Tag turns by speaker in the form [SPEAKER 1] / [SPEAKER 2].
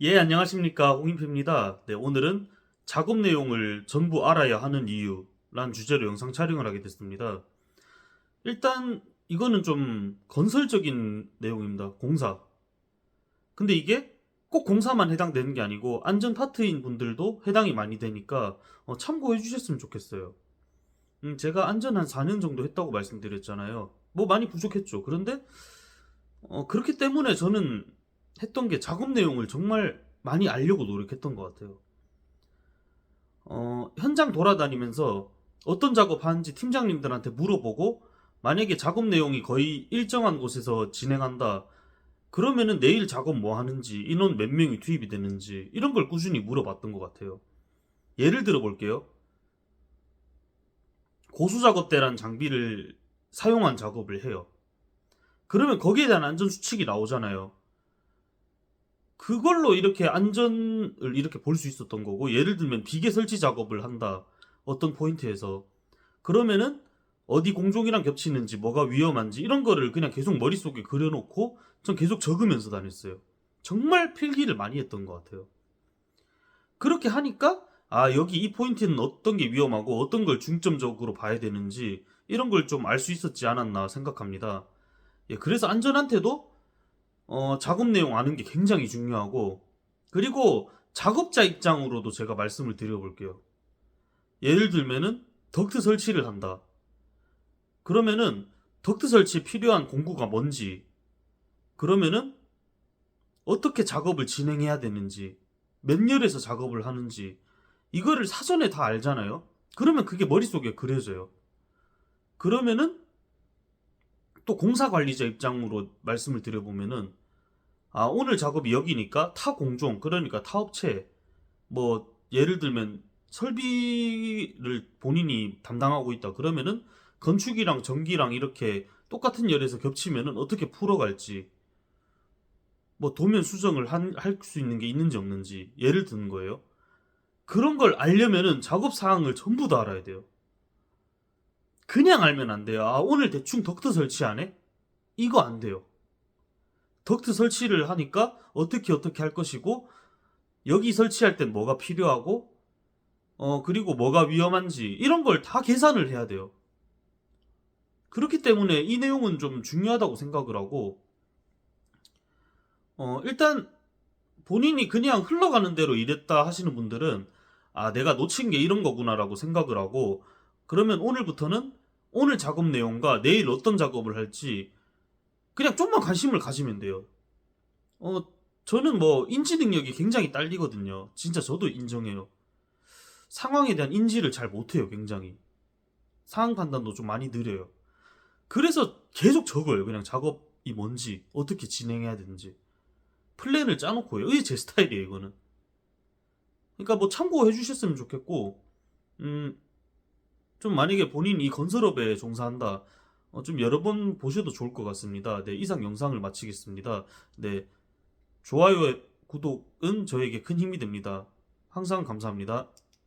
[SPEAKER 1] 예, 안녕하십니까. 홍인표입니다. 네, 오늘은 작업 내용을 전부 알아야 하는 이유란 주제로 영상 촬영을 하게 됐습니다. 일단, 이거는 좀 건설적인 내용입니다. 공사. 근데 이게 꼭 공사만 해당되는 게 아니고, 안전 파트인 분들도 해당이 많이 되니까, 어, 참고해 주셨으면 좋겠어요. 음, 제가 안전 한 4년 정도 했다고 말씀드렸잖아요. 뭐 많이 부족했죠. 그런데, 어, 그렇기 때문에 저는 했던 게 작업 내용을 정말 많이 알려고 노력했던 것 같아요. 어, 현장 돌아다니면서 어떤 작업 하는지 팀장님들한테 물어보고 만약에 작업 내용이 거의 일정한 곳에서 진행한다. 그러면은 내일 작업 뭐 하는지, 인원 몇 명이 투입이 되는지 이런 걸 꾸준히 물어봤던 것 같아요. 예를 들어 볼게요. 고수 작업대란 장비를 사용한 작업을 해요. 그러면 거기에 대한 안전 수칙이 나오잖아요. 그걸로 이렇게 안전을 이렇게 볼 수 있었던 거고 예를 들면 비계 설치 작업을 한다. 어떤 포인트에서. 그러면은 어디 공종이랑 겹치는지 뭐가 위험한지 이런 거를 그냥 계속 머릿속에 그려놓고 전 계속 적으면서 다녔어요. 정말 필기를 많이 했던 것 같아요. 그렇게 하니까 아 여기 이 포인트는 어떤 게 위험하고 어떤 걸 중점적으로 봐야 되는지 이런 걸 좀 알 수 있었지 않았나 생각합니다. 예, 그래서 안전한테도 어, 작업 내용 아는 게 굉장히 중요하고 그리고 작업자 입장으로도 제가 말씀을 드려볼게요. 예를 들면은 덕트 설치를 한다. 그러면은 덕트 설치에 필요한 공구가 뭔지 그러면은 어떻게 작업을 진행해야 되는지 몇 열에서 작업을 하는지 이거를 사전에 다 알잖아요. 그러면 그게 머릿속에 그려져요. 그러면은 또 공사 관리자 입장으로 말씀을 드려보면은 아 오늘 작업이 여기니까 타 공종 그러니까 타 업체 뭐 예를 들면 설비를 본인이 담당하고 있다 그러면은 건축이랑 전기랑 이렇게 똑같은 열에서 겹치면은 어떻게 풀어갈지 뭐 도면 수정을 할 수 있는 게 있는지 없는지 예를 드는 거예요. 그런 걸 알려면은 작업 사항을 전부 다 알아야 돼요. 그냥 알면 안 돼요. 아, 오늘 대충 덕트 설치하네? 이거 안 돼요. 덕트 설치를 하니까 어떻게 어떻게 할 것이고, 여기 설치할 땐 뭐가 필요하고, 어, 그리고 뭐가 위험한지, 이런 걸 다 계산을 해야 돼요. 그렇기 때문에 이 내용은 좀 중요하다고 생각을 하고, 어, 일단, 본인이 그냥 흘러가는 대로 일했다 하시는 분들은, 아, 내가 놓친 게 이런 거구나라고 생각을 하고, 그러면 오늘부터는 오늘 작업 내용과 내일 어떤 작업을 할지 그냥 좀만 관심을 가지면 돼요. 어, 저는 뭐 인지 능력이 굉장히 딸리거든요. 진짜 저도 인정해요. 상황에 대한 인지를 잘 못해요, 굉장히. 상황 판단도 좀 많이 느려요. 그래서 계속 적어요. 그냥 작업이 뭔지, 어떻게 진행해야 되는지. 플랜을 짜놓고요. 이게 제 스타일이에요, 이거는. 그러니까 뭐 참고해 주셨으면 좋겠고, 음, 좀 만약에 본인이 이 건설업에 종사한다. 어, 좀 여러 번 보셔도 좋을 것 같습니다. 네, 이상 영상을 마치겠습니다. 네, 좋아요, 구독은 저에게 큰 힘이 됩니다. 항상 감사합니다.